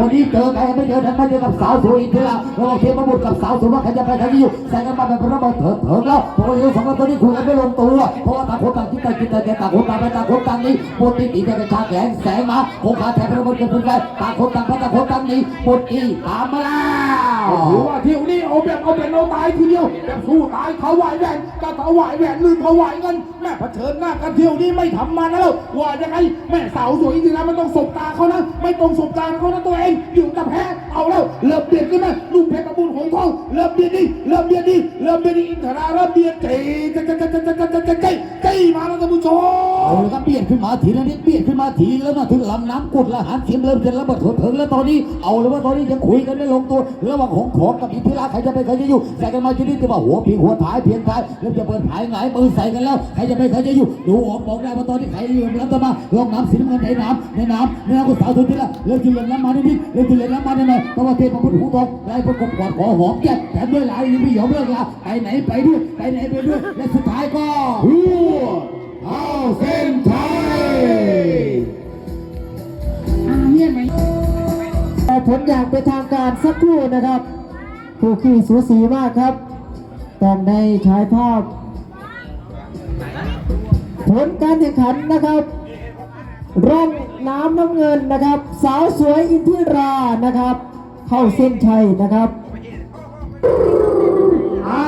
วันนี้เจอใครไม่เจอทั้งไม่เจอกับสาวสวยอีกทีละระหว่าเทพบุตรกับสาวสวยว่าใครจะไปใครจะอยู่ใส่กันมาแบบระบิดเถิดเถิดแล้วพอเรื่องสองคนตัวนี้คุยกันไม่ลงตัวเพราะว่าต่างคนต่างคิดต่างคิดต่างแกต่างคนต่างไปต่างคนต่างนี้บทตีตีจะกระชากแขนแสงมาโคขาแทนระเบิดกันพุ่งไปต่างคนต่างไปต่างคนต่างนี้บทตีตามมาแล้วถือว่าเที่ยวนี้เอาแบบเอาเป็นเอาตายทีเดียวแบบสู้ตายเขาไหวแหวนก็เขาไหวแหวนลืมเขาไหวเงินแม่เผชิญหน้ากันเที่ยวนี้ไม่ทำมานแล้วว่ายังไงแม่สาวสวยจริงๆนะมันต้องสบตาเขานะไม่ต้องสบตาเขานะตัวเองอยู่แต่แพ้เอาแล้วเริ่มเบียดขึ้นมาลูกเพชรกระบุญของทองเริ่มเบียดดิเริ่มเบียดดิเริ่มเบียดดิอินทราเริ่มเบียดเจ๊เจ๊เจ๊เจ๊เจ๊เจ๊เจ๊เจ๊เจ๊มาแล้วท่านผู้ชมเอามละครับเบียดขึ้นมาทีละนิดเบียดขึ้นมาทีแล้วมาถึงลำน้ำกุดละหันเสียงเริ่มจะระเบิดเถิดเถิงแล้วตอนนี้เอาเลยว่าตอนนี้ยังคุยกันไม่ลงตัวระหว่างของของกับอินทราใครจะไปใครจะอยู่ใส่กันมาชนิดที่ว่าหัวพิงหัวท้ายเพียงท้ายเริ่มจะเปิดผายหงายมือใส่กันแล้วใครจะไปใครจะอยู่ดูออกบอกได้ว่าตอนนี้ใครอยู่รับตมาลงน้ำสีน้ำเงินในน้ำในน้ำในน้ำก็สาวสุดที่ละเริ่มจะเล่นน้ำมานิเริ่มจะเล่นน้ำมาหน่อยๆแต่ว่าเทพบุตรหูทองไล่ประกบกอดขอหอมแก้มแถมด้วยหลายยังไม่ยอมเลิกลาไปไหนไปด้วยไปไหนไปด้วยและสุดท้ายก็หัวเอาเส้นชัยแต่ผลอย่างเป็นทางการสักครู่นะครับคู่ขี้สูสีมากครับต้องในฉายภาพผลการแข่งขันนะครับร่อง น้ำน้ำเงินนะครับ สาวสวยอินทิรานะครับ เข้าเส้นชัยนะครับอ้า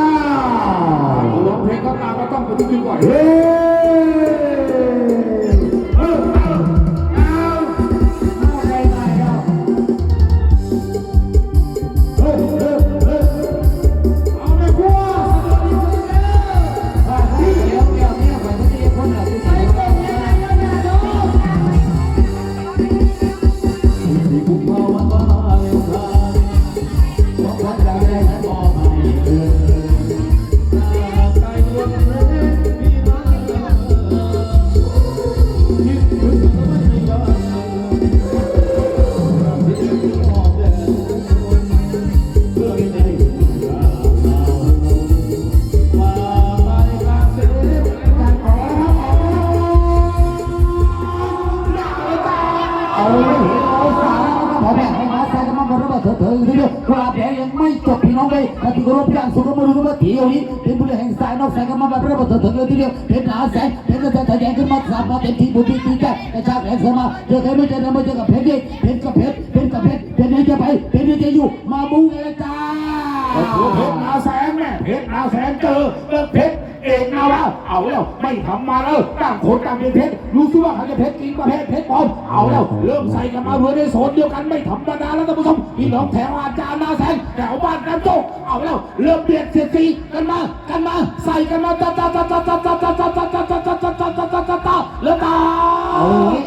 วร้องเพลงก็ตามก็ต้องไปที่คิวก่อนเฮ้ งไม่จบพี่น้องเลยปฏิกรบอย่างสุขมรุนว่าเที่ยวนี้เป็นผู้เล่นแห่งสายนอกแสงกันมาแบบระเบิดเถิดๆเลยทีเดียวเป็นหนาแสงเป็นกระแสแยงขึ้นมาสามมาเต็มที่บุตรตีแก่กระชากแรงสมาเจอใครไม่เจอไม่เจอกับเพชรเด็กเพชรกับเพชรเพชรกับเพชรเพชรนี้จะไปเพชรนี้จะอยู่มาบูกันเลยจ้าตัวเพชรนาแสงแม่เพชรนาแสงเจอเบิกเพชร เอกนาวาเอาแล้วไม่ทำมาแล้วต่างคนต่างเป็นเพชรรู้สึกว่าเขาจะเพชรจริงประเภทเพชรปลอมเอาแล้วเริ่มใส่กันมาเพื่อในโซนเดียวกันไม่ธรรมดาแล้วท่านผู้ชมพี่น้องแถวอาจารย์นาแสงแถวบ้านกันโจกเอาแล้วเริ่มเบียดเสียดสีกันมากันมาใส่กันมาจ้าจ้าจ้าจ้าจ้าจ้าจ้าจ้าจ้าจ้าจ้าจ้าจ้าจ้าจ้าจ้าจ้าจ้าแล้วตา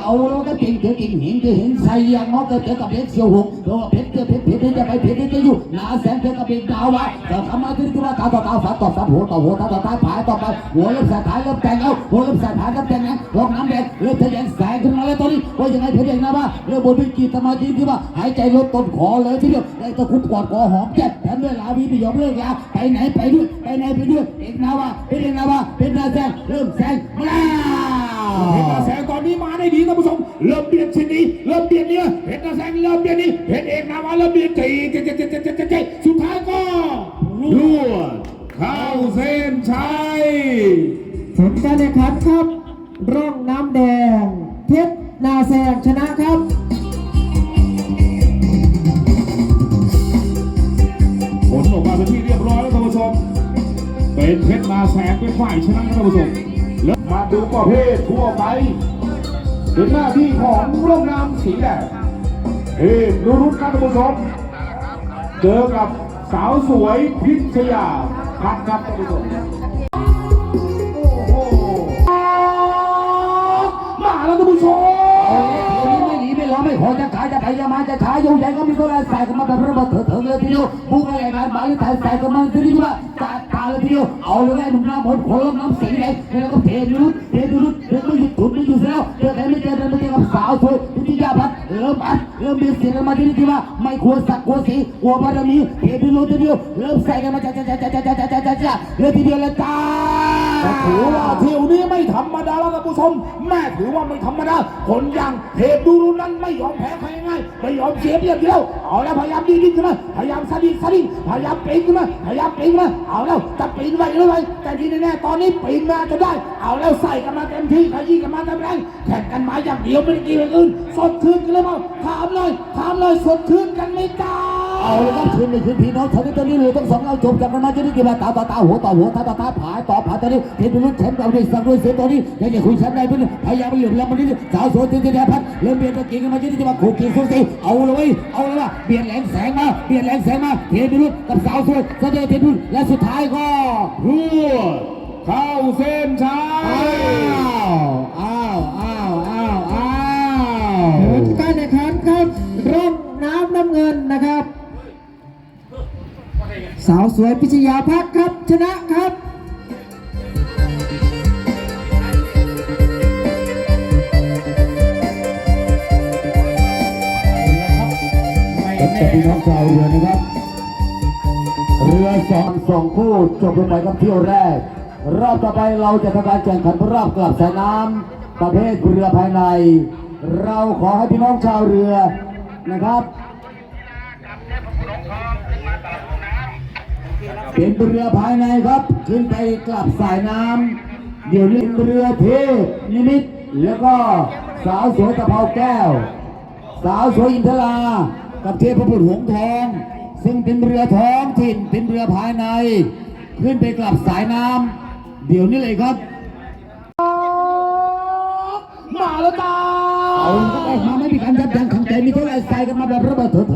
เอาเลยเอาแล้วก็เก่งเก่งก่งเห็นก็เห็นใส่ยังน้องก็เจอกับเพชรเสียวหงเพราะเพชรเจอเพชรเพชรจะไปเพชรจะอยู่หนาแสนเจอกับเพชรดาววะแต่ทำมาที่ที่ว่าตาต่อตาฝันต่อฝันหัวต่อหัวตาต่อตาผายต่อไปหัวเริ่มสายผายเริ่มแตงแล้วหัวเริ่มสายผายเริ่มแต่งแล้วลงน้ำแดงเริ่มทะแยงแสงขึ้นมาแล้วตอนนี้ว่ายังไงเพชรเองนะว่าเริ่มบนวิกฤตสมาธิที่ว่าหายใจลดต้นคอเลยทีเดียวไอ้ตะคุบกอดคอหอมแก้มแถมด้วยลาวีไม่ยอมเลิกลาไปไหนไปด้วยไปไหนไปด้วยเอกนาว่าเพชรเอกนาว่าเพชรนาแสงเริ่มแสงมา เพชรนาแสงตอนนี้มาได้ดีท่านผู้ชมเริ่มเบียดชิ้นนี้เริ่มเบียดเนี่ยเพชรนาแสงเริ่มเบียดนี้เพชรเอกนาวาเริ่มเบียดจีเจเจเจเจเจเจเจสุดท้ายก็ลวดเข้าเส้นชัยผลการแข่งขันครับ ร่องน้ำแดง เพชรนาแซงชนะครับผลออกมาเป็นที่เรียบร้อยแล้วท่านผู้ชมเป็นเพชรนาแสงเป็นฝ่ายชนะนะท่านผู้ชม มาดูประเภททั่วไปเป็นหน้าที่ของร่มน้ำสีแดงเฮ้ดูรุ่นการผู้ชมเจอกับสาวสวยพิชยาพัดครับท่านผู้ชม หนีไม่ร้องไม่ขอจะขายจะไปจะมาจะขายยงใหญ่ก็มีตัวแรกใส่กันมาแบบระเบิดเถิดเถิงเลยทีเดียวบุกอะไรกันมาหรือถ่ายใส่กันมาทีนี้ว่าตาตาเลยทีเดียวเอาเลยแม่หนุ่มหน้าหมดคนละน้ำสีแดงแล้วก็เทนุดเทนุดเดินไม่หยุดถุนไม่หยุดแล้วเจอใครไม่เจอเดินไม่เจอกับสาวสวยพิธิยาพัฒน์เริ่มอัดเริ่มเบียดเสียงมาทีนี้ที่ว่าไม่ควรสักควรสีหัวบารมีเทนุดทีเดียวเริ่มใส่กันมาจ้าจ้าจ้าจ้าจ้าจ้าจ้าจ้าเลยทีเดียวเลยจ้า แต่ถือว่าเที่ยวนี้ไม่ธรรมดาแล้วท่านผู้ชม แม่ถือว่าไม่ธรรมดา คนอย่างเทพดูรุนนั้นไม่ยอมแพ้ใครง่ายไม่ยอมเสียเปรียบอยู่แล้วเอาแล้วพยายามดีดิ้นขึ้นมาพยายามสะดิสะดิ้งพยายามปีนขึ้นมาพยายามปีนขึ้นมาเอาแล้วจะปีนไปหรือไม่แต่ที่แน่ๆตอนนี้ปีนมาจะได้ เอาแล้วใส่กันมาเต็มที่ขยี้กันมาเต็มแรงแข่งกันมาอย่างเดียวไม่ได้กี่อย่างอื่นสดชื่นกันเลยเปล่าถามหน่อยถามหน่อยสดชื่นกันไหมจ้า เอาเลยครับคืนนี้คืนพี่น้องชาวนี้ตอนนี้เลยต้องสองเราจบจากันมาจะได้กี่บาทตาต่อตาหัวต่อหัวตาต่อตาผายต่อผายตอนนี้เห็นเป็นรุ่นแชมป์เราได้สั่งด้วยเสียตอนนี้ยังจะคุยแชมป์ได้เป็นพยายามเหลี่ยมแล้วมันนี่สาวสวยเต็มที่แดพัดเริ่มเบียดตะกี้กันมาจะได้จะมาขู่กียร์สุดสีเอาเลยเอาเลยว่าเบียดแหลงแสงมาเบียดแหลงแสงมาเทพิรุธกับสาวสวยเสด็จเทพิรุธและสุดท้ายก็รวดเข้าเส้นชัยอ้าว สาวสวยพิชยาพักครับชนะครับกับพี่น้องชาวเรือนะครับ เรือสองสองคู่จบลงไปกับเที่ยวแรก รอบต่อไปเราจะทำการแข่งขันรอบกลับสายน้ำประเภทเรือภายใน เราขอให้พี่น้องชาวเรือนะครับ เป็นเรือภายในครับ ขึ้นไปกลับสายน้ำเดี๋ยวนี้เรือเทพนิมิต แล้วก็สาวสวยตะเภาแก้ว สาวสวยอินทรากับเทพบุตรหงทองซึ่งเป็นเรือท้องถิ่นเป็นเรือภายใน ขึ้นไปกลับสายน้ำเดี๋ยวนี้เลยครับ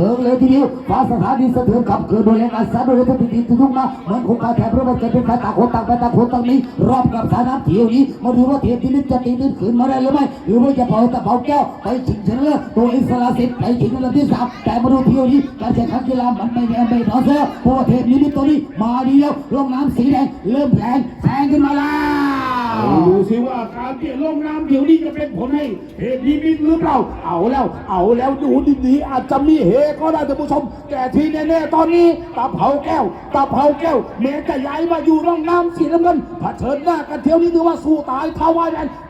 ถิดเลยทีเดียวฟ้าสถานีสะเทือนขับเกิดโดยแรงอัดซัดโดยทุกทีทุกทุกมาเหมือนคงการแถบระเบิดเกิดเป็นไฟตางคนต่างไปตางคนต่างนี้รอบกับสายน้ำเที่ยวนี้มาดูว่าเทียบที่นิดจะตีนิดขืนมาได้หรือไม่หรือว่าจะปล่อยตะเภาแก้วไปชิงชนะเลิศตัวอิสระสิทธิ์ไปชิงอันดับที่สามแต่มาดูเที่ยวนี้การแข่งขันกีฬามันไม่แน่ไม่นอนเสียเพราะว่าเทพนิมิตตัวนี้มาดีแล้วลงน้ำสีแดงเริ่มแรงแซงขึ้นมาแล้ว ดูสิว่าการเปลี่ยนลงน้ำเดี๋ยวนี้จะเป็นผลให้เหตุนิมิตหรือเปล่า เอาแล้ว เอาแล้วดูดีๆอาจจะมีเหตุก็ได้ท่านผู้ชม แต่ที่แน่ๆตอนนี้ตาเผาแก้วตาเผาแก้วแม้จะย้ายมาอยู่ร่องน้ำสีน้ำเงินเผชิญหน้ากันเที่ยวนี้ถือว่าสู้ตายทาวายแดน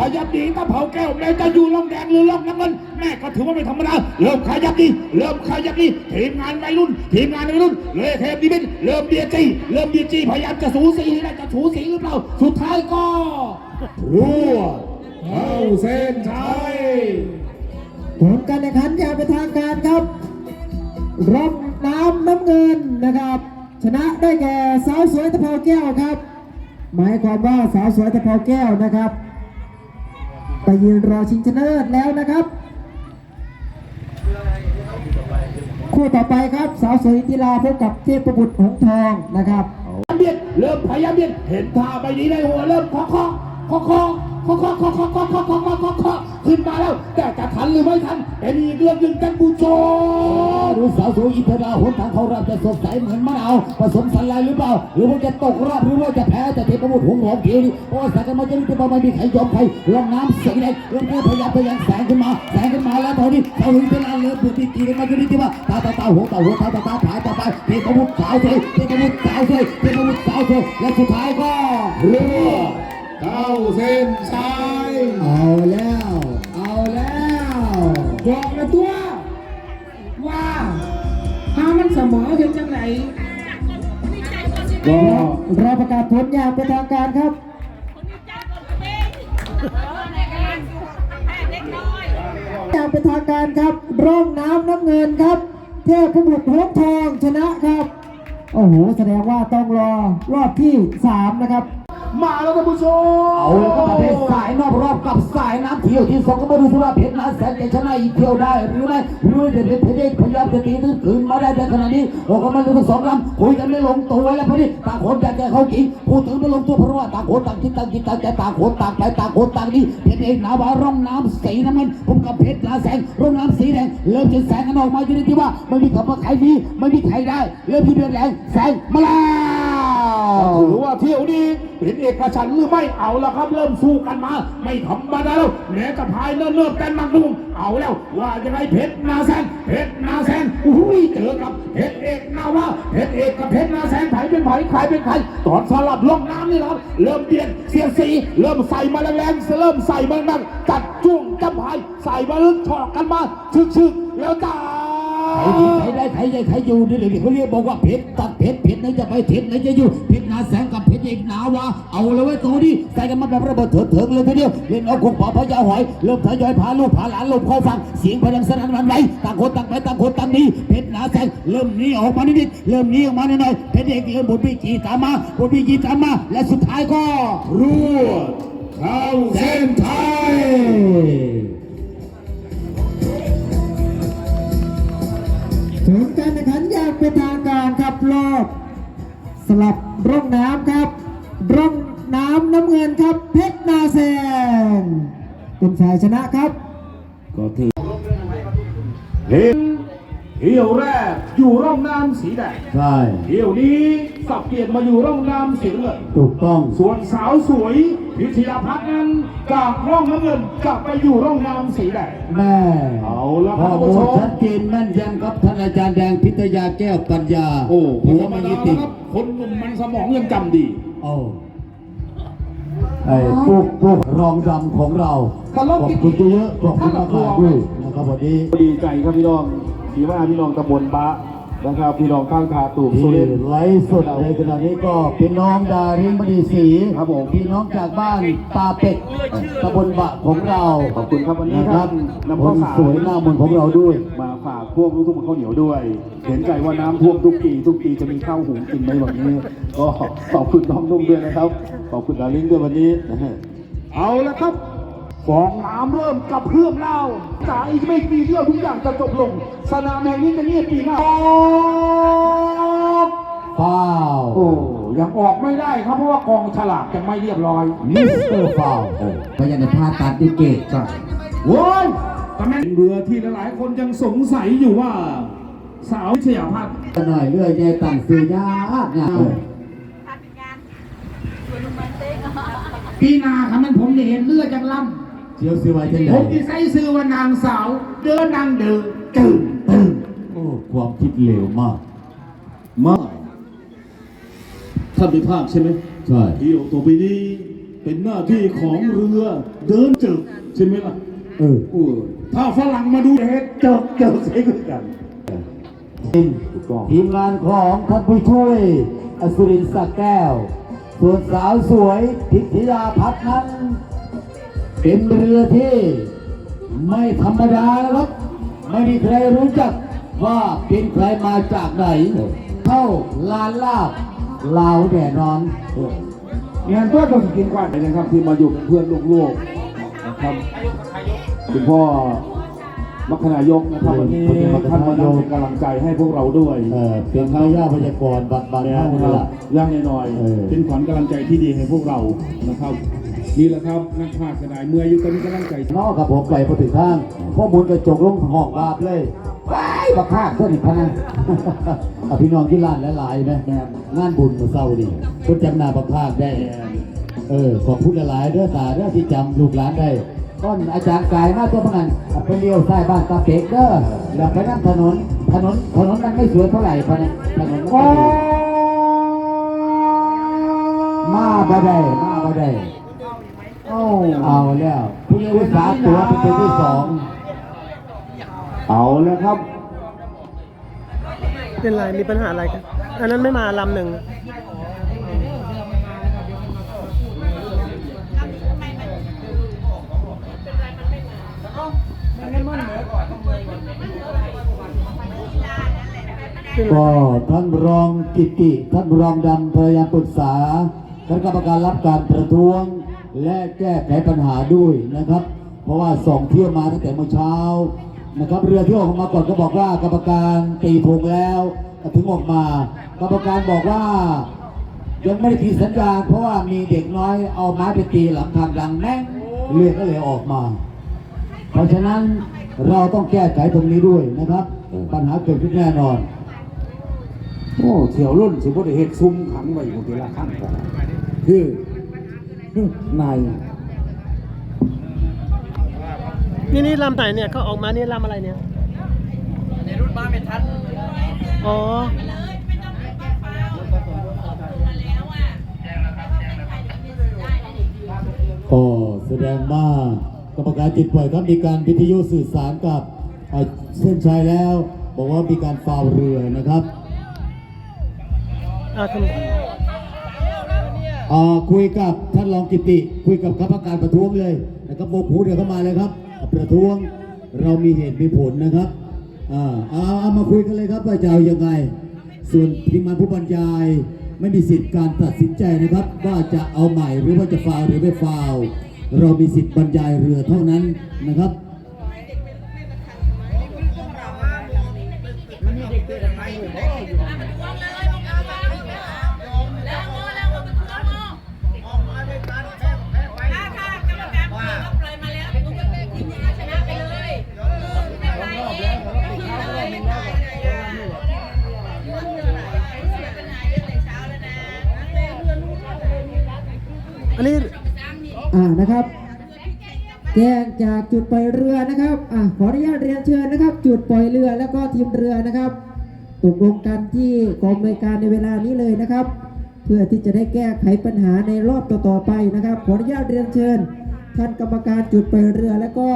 ขยับดีตะเผาแก้วแม้จะอยู่ล่องแดงหรือล่องน้ำเงินแม่ก็ถือว่าไม่ธรรมดาเริ่มขยับดีเริ่มขยับดีทีมงานวัยรุ่น ทีมงานวัยรุ่นเลยเทพดิบินเริ่มเบียจีเริ่มเบียจีพยายามจะสูสีได้จะสูสีหรือเปล่าสุดท้ายก็รั่วเข้าเส้นชัยผลการแข่งขันอย่างเป็นทางการครับรองน้ำน้ำเงินนะครับ ชนะได้แก่สาวสวยตะเภาแก้วครับ หมายความว่าสาวสวยตะเภาแก้วนะครับ ไปยืนรอชิงชนะเลิศแล้วนะครับ คู่ต่อไปครับสาวสวยธิราพบกับเทพบุตรหงทองนะครับเบียดเริ่มพยายามเบียดเห็นท่าไปนี้ในหัวเริ่มเคาะเคาะเคาะ เคาะเคาะเคาะเคาะเคาะเคาะเคาะเคาะเคาะขึ้นมาแล้ว แต่จะทันหรือไม่ทันเป็นอีกเรื่องหนึ่งกันบูชมดูสาวสวยอินทราหนทางเขารับจะสดใสเหมือนมะนาวผสมสันลายหรือเปล่า หรือว่าจะตกรอบหรือว่าจะแพ้แต่เทพบุตรหงหอมเขียวนี่เพราะว่าสายกันมาจะนี่จะไม่มีใครยอมใครลงน้ำสีแดงเริ่มพยายามพยายามแสงขึ้นมาแสงขึ้นมาแล้วตอนนี้สาวสวยอินทราเริ่มบุกตีตีกันมาจะนี่ที่ว่าตาตาตาหัวตาหัวตาตาตาผายตาไปเทพบุตรสาวสวยเทพบุตรสาวสวยเทพบุตรสาวสวยและสุดท้ายก็รัว เข้าเส้นชัยเอาแล้ว เอาแล้วบอกเลยตัว ว่าถ้ามันเสมอเห็นจังไหนก็รอประกาศผลอย่างเป็นทางการครับอย่างเป็นทางการครับ ร่องน้ำน้ำเงินครับ เทพบุตรหงส์ทองชนะครับ โอ้โห แสดงว่าต้องรอรอบที่ 3 นะครับ มาแล้วท่านผู้ชมเอาแล้วก็ประเภทสายนอกรอบกับสายน้ำเที่ยวที่สองก็มาดูสิว่าเพชรนาแสนจชนะอีกเที่ยวได้หรือไม่หรือจะเพชรเพชรเอกพยายามจะตีตื้นคืนมาได้แต่ขณะนี้เราก็มาดูทั้งสองลำคุยกันไม่ลงตัวแล้วพอดีต่างคนอยากจเข้ากิงพูดถึงไม่ลงตัวเพราะว่าต่างคนต่างคิดต่างคิดต่างใจต่างคนต่างไปต่างคนต่างดีเพชรเอกนาวาร่องน้ำสีน้ำเงินผมกับเพชรนาแสงร่องน้ำสีแดงเริ่มจะแสงกันออกมาอยู่ในที่ว่าไม่มีคำว่าใครดีไม่มีใครได้เริ่มที่เดือดแรงแสงมาแล้ว ถือว่าเที่ยวนี้เป็นเอกฉันหรือไม่เอาแล้วครับ เริ่มสู้กันมา ไม่ธรรมดาแล้วแม้จะพายเนิ่นๆแต่มักนุ่มเอาแล้ว ว่ายังไงเพชรนาแสนเพชรนาแสนอุ้ยเจอกับเพชรเอกนาวาเพชรเอกกับเพชรนาแสนไผเป็นไผใครเป็นใครตอนสลับลงน้ำนี่นะครับเริ่มเปลี่ยนเสียสีเริ่มใส่มาแรงๆเริ่มใส่มาแรงๆจัดจ้วงจำพายใส่มาลึกถอกกันมาชึกๆแล้วตา ใครดีใครได้ใครได้ใครอยู่นี่เลยเขาเรียกบอกว่าเพชรตัดเพชรเพชรไหนจะไปเพชรไหนจะอยู่เพชรนาแสงกับเพชรเอกนาวาเอาเลยไว้ยตัวนี้ใส่กันมาแบบระเบิดเถิดเถิงเลยทีเดียวเล่นเอาคงปอพญาหอยเริ่มทยอยพาลูกพาหลานลมเข้าฟังเสียงพลังสนั่นหวันไหวต่างคนต่างไปต่างคนต่างหนี้เพชรนาแสงเริ่มหนี้ออกมานิดๆเริ่มหนี้ออกมาหน่อยๆเพชรเอกเริ่มบทวิจีตามมาบทวิจีตามมา และสุดท้ายก็รั่วเข้าเส้นชัย เป็นทางการครับรอบสลับร่องน้ำครับร่องน้ำน้ำเงินครับเพชรนาแซงเป็นชายชนะครับ ก็ถือเห็นเที่ยวแรกอยู่ร่องน้ำสีแดงใช่เที่ยวนี้สับเปลี่ยนมาอยู่ร่องน้ำสีเงินถูกต้องส่วนสาวสวยพิชยาพัฒน์นั้นจากร่องน้ำเงินกลับไปอยู่ร่องน้ำสีแดงแม่เอาละครับผู้ชม ท่านอาจารย์แดงพิทยาแก้วปัญญาโอ้หัวธรรมันดายิตินะครับ คนหนุ่มมันสมองยังจำดี โอ้ไอ้พวกพวกรองดำของเราตลกขอบจริงคุณเยอะๆขอบคุณมากๆด้วยนะครับวันนี้ ดีใจครับพี่น้องที่ว่าพี่น้องตำบลบะ นะครับพี่น้องข้างคาตูบสุที่รินทร์ไลฟ์สดในขณะนี้ก็พี่น้องดารินมณีศรีครับผมพี่น้องจากบ้านตาเป็ดตำบลบะของเราขอบคุณครับวันนี้นะคครัรับบน้ำคข้าวนสารสวยหน้ามนต์ของเราด้วย มาฝากพวกลูกทุ่งข้าวเหนียวด้วย เห็นใจว่าน้ำท่วมทุกปีทุกปีจะมีข้าวหุงกินไหมแบบนี้ ก็ขอบคุณน้องนุ่มด้วยนะครับ ขอบคุณดาริงด้วยวันนี้นะฮะเอาละครับ ฟองน้ำเริ่มกระเพื่อมแล้วจากอีกไม่กี่เดียวทุกอย่างจะจบลง สนามแห่งนี้จะเงียบปีหน้าฟ้าวโอ้ยังออกไม่ได้ครับเพราะว่ากองฉลากยังไม่เรียบร้อยมิสเตอร์ฟาวพยานในพาตัดดิเกตจ้ะโว้ยตำแหน่งเรือที่หลายๆคนยังสงสัยอยู่ว่า สาวเฉียพัฒน์หน่อยเรื่อยใจต่างซื้อยากนะปีหนาค่ะมันผมได้เห็นเลือดจากล เชียวซื้อไว้ที่ไหนำผมที่ใส่ซื้อว่านางสาว เดินนางเดินจืดโอ้ความคิดเหลวมาก มากท่านพิพากษ์ใช่ไหมใช่เที่ยวตัวไปนี้เป็นหน้าที่ของเรือเดินจึกใช่ไหมล่ะเออโอ้ถ้าฝรั่งมาดูเฮ็ดเจิกเจิกใช่กันถูกต้องทีมงานของท่านผู้ช่วยอสุรินทร์สักแก้ว ส่วนสาวสวยพิทยาพัฒน์นั้น เป็นเรือที่ไม่ธรรมดานะครับไม่มีใครรู้จักว่าเป็นใครมาจากไหนเท่าลานลาบลาวแน่นอนงานตัวต้องกินกว่านะครับ ที่มาอยู่เป็นเพื่อนลูกๆนะครับคุณพ่อมัคคณายกนะครับวันนี้ท่านมานั่งเป็นกำลังใจให้พวกเราด้วยเออเป็นพระยาพยากรณ์บัตรบางนะท่านนี่แหละย่างหน่อยเออๆเป็นขวัญกำลังใจที่ดีให้พวกเรานะครับ นี่แหละครับนักพากย์กระไดเมื่ออยู่กันกำลังใจนอกกับผมไปพอถึงทางข้อมูลกระจกลงหอกบาบเลยว้ายบักภาคเท่านี้พะนะอะพี่น้องที่ร้านหลายๆไหมงานบุญมาเศร้าดิคนจำหน้าบักภาคได้เออขอบคุณหลายๆเด้อตาเด้อที่จำลูกหลานได้ต้นอาจารย์กายมาตัวพนันอะไปเลี้ยวซ้ายบ้านตาเป็กเด้อแล้วไปนั่งถนนถนนถนนมันไม่สวยเท่าไหร่พะนะถนนมันก็ดีมาบ่ได้มาบ่ได้ เอาเอาแล้วผู้ยิงวิสาตัวเป็นตัวที่สองเอาแล้วครับ เป็นไรมีปัญหาอะไรกันอันนั้นไม่มาลำหนึ่งก็ท่านรองกิติ ท่านรองดำพยายามปรึกษาคณะกรรมการรับการประท้วง และแก้ไขปัญหาด้วยนะครับ เพราะว่าสองเที่ยวมาตั้งแต่เมื่อเช้านะครับ เรือที่ออกมาก่อนก็บอกว่ากรรมการตีธงแล้วถึงออกมา กรรมการบอกว่ายังไม่ได้ทีสัญญาณเพราะว่ามีเด็กน้อยเอาไม้ไปตีหลังคาดังแม่งเรือก็เลยออกมา เพราะฉะนั้นเราต้องแก้ไขตรงนี้ด้วยนะครับ ปัญหาเกิดขึ้นแน่นอนโอ้เที่ยวรุ่นสิบ่ได้เฮ็ดซุ้มขังไว้อยู่ทีละข้างก่อนคือ คือนายนี่นี่ลำไหนเนี่ยเขาออกมานี่ลำอะไรเนี่ย ในรุ่นมาไม่ทันอ๋อ ก็แสดงว่ากรรมการจิตปล่อยครับมีการวิทยุสื่อสารกับเอ่อเส้นชัยแล้ว บอกว่ามีการฟาวเรือนะครับ อ่าทำไม เอ่อคุยกับท่านรองกิติ คุยกับคณะกรรมการประท้วงเลยนะครับโมกหูเดี๋ยวเข้ามาเลยครับ ประท้วงเรามีเหตุมีผลนะครับอ่าเอาเอามาคุยกันเลยครับว่าจะเอายังไง ส่วนทีมงานผู้บรรยาย ไม่มีสิทธิ์การตัดสินใจนะครับ ว่าจะเอาใหม่หรือว่าจะฟาวหรือไม่ฟาวเรามีสิทธิ์บรรยายเรือเท่านั้นนะครับ จากจุดปล่อยเรือนะครับอ่าขออนุญาตเรียนเชิญนะครับ จุดปล่อยเรือแล้วก็ทีมเรือนะครับตกลงกันที่กองบริการในเวลานี้เลยนะครับ เพื่อที่จะได้แก้ไขปัญหาในรอบต่อๆไปนะครับ ขออนุญาตเรียนเชิญ ท่านกรรมการจุดปล่อยเรือ แล้วก็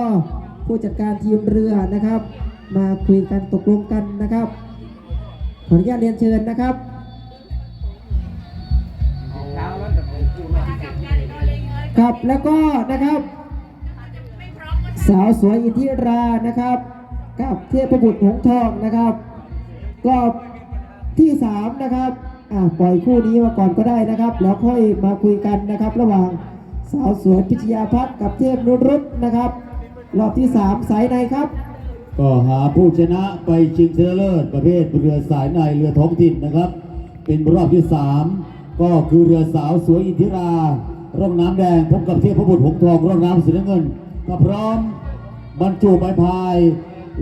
ผู้จัดการทีมเรือนะครับ มาคุยกันตกลงกันนะครับ ขออนุญาตเรียนเชิญนะครับครับแล้วก็นะครับ สาวสวยอินทิรานะครับกับเทพบุตรหงทองนะครับก็ที่สามนะครับอ่าปล่อยคู่นี้มาก่อนก็ได้นะครับแล้วค่อยมาคุยกันนะครับ ระหว่างสาวสวยพิชยาพัฒน์กับเทพนุรุตนะครับ รอบที่สามสายในครับ ก็หาผู้ชนะไปชิงชนะเลิศประเภทเรือสายในเรือท้องถิ่นนะครับ เป็นรอบที่3ก็คือเรือสาวสวยอินทิรา ร่องน้ำแดงพบกับเทพบุตรหงทองร่องน้ำสีน้ำเงิน ก็พร้อมบรรจุใบพาย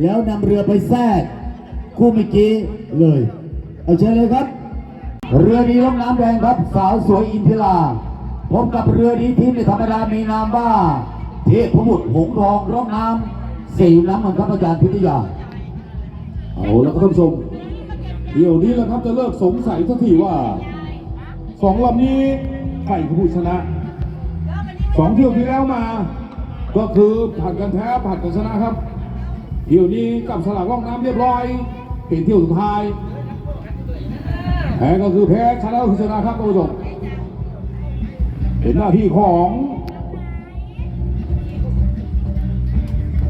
แล้วนำเรือไปแทรกคู่เมื่อกี้เลยเอาเชิญเลยครับ เรือดีร่องน้ำแดงครับ สาวสวยอินทิราพบกับเรือดีทีมในธรรมดามีนามว่า เทพบุตรหงทองร่องน้ำสี่น้ำมันครับอาจารย์พิทยาเอาแล้วครับท่านผู้ชมเดี๋ยวนี้แหละครับจะเลิกสงสัยสักทีว่าสองลำนี้ใครคือผู้ชนะสองเที่ยวที่แล้วมา ก็คือผ่านกันแท้ผ่านกันชนะครับเที่ยวนี้กับสลากล่องน้ำเรียบร้อย เป็นเที่ยวสุดท้ายแพ้ก็คือแพ้ชนะก็คือชนะครับท่านผู้ชมเป็นหน้าที่ของ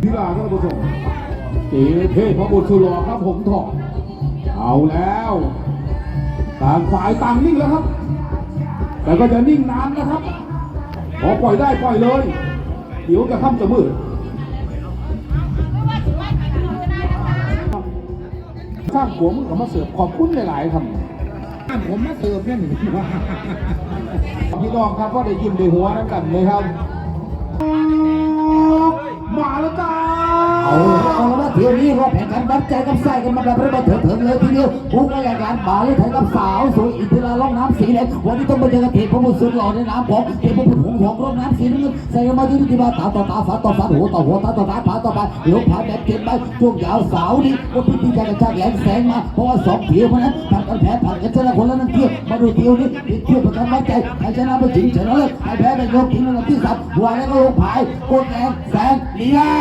พิลาท่านผู้ชมเอเทพพระบุตรสุรอครับผมถอดเอาแล้วต่างฝ่ายต่างนิ่งแล้วครับ แต่ก็จะนิ่งนานนะครับพอปล่อยได้ปล่อยเลย เดี๋ยวจะค่ำจะมืดสร้างหัวมึงกับมาเสิร์ฟขอบคุณหลาย ๆ ครับผมมาเสิร์ฟเนี่ยหนึ่งพี่น้องครับก็ได้ยิ้มได้หัวนั่นกันเลยครับ มาแล้วจ้า เอาละเอาละว่าเที่ยวนี้รอบแข่งขันวัดใจกับไส้กันมาแบบระเบิดเถิดเลยทีเดียวผู้กรายการบาลีไทยกับสาวสวยอินทราล่องน้ำสีแดงวันนี้ต้องมาเจอกับเทพบุตรสุดหล่อในน้ำของเทพบุตรหงส์ทองร่องน้ำสีน้ำเงินใส่กันมาที่ที่ว่าตาต่อตาฝาต่อฝาหัวต่อหัวตาต่อตาผาต่อไปลงผาแบบเจ็บไปช่วงยาวสาวนี้ก็พิธีการกระชากแหลมแสงมาเพราะว่าสองเที่ยวเพราะนั้นผ่านกันแพ้ผ่านกันชนะคนละนั่งเที่ยวมาดูเที่ยวนี้เที่ยวประกันวัดใจใครชนะไปถึงชนะเลยใครแพ้ไปยกทิ้งลำที่สามหัวแล้วก็ลงผายกดแรงแสงหนีแล้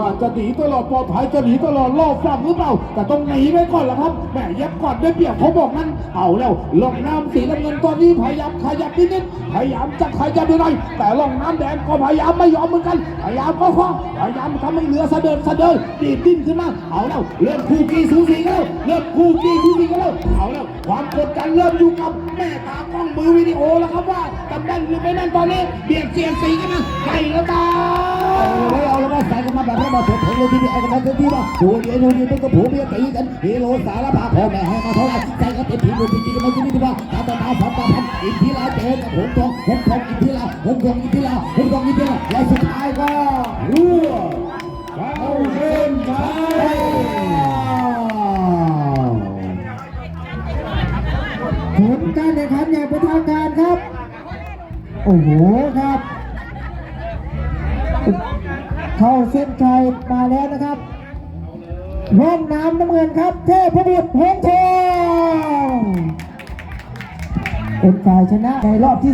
วว่าจะหนีตลอดปลอดภัยจะหนีตลอดรอบฝั่งหรือเปล่า แต่ต้องหนีไว้ก่อนละครับแหมยับก่อนได้เปรียบเขาบอกนั้นเอาแล้วลงน้ำสีน้ำเงินตอนนี้พยายามขยับนิดนิดๆพยายามจะขยับยังไงแต่ลงน้ำแดงก็พยายามไม่ยอมเหมือนกันพยายามก็ข้อพยายามทำให้เหลือสะเดินสะเดินดีดดิ้นขึ้นมาเอาแล้วเริ่มคู่กีสูสีกันแล้วเริ่มคู่กีสูสีกันแล้วเอาแล้วความกดดันเริ่มอยู่กับแม่ตากล้องมือวิดีโอแล้วครับว่าตำแหน่งหรือไม่นั่นตอนนี้เบียดเสียดสีกันนะใครแล้วตาเอาเลยเอาเลยมาใส่กันมาแบบมาเถกเถียงเลยทีเดียวไอ้กันมาเต็มที่มาดูดีดูดีมันก็ผัวเมียตีกันเฮโลสารพัดพ่อแม่ให้มาเท่าไหร่ใส่กันเต็มที่ดูจริงๆมันจะนี่ดีว่าตาตาตาฝันตาพันอินทิราเจอกับหงทองหงทองอินทิราหงทองอินทิราหงทองอินทิราและสุดท้ายก็รั่วเข้าเส้นชัยผลการแข่งขันอย่างเป็นทางการครับ โอ้โหครับ เข้าเส้นชัยมาแล้วนะครับร่องน้ำน้ำเงินครับ เทพบุตรหงทองเป็นฝ่ายชนะในรอบที่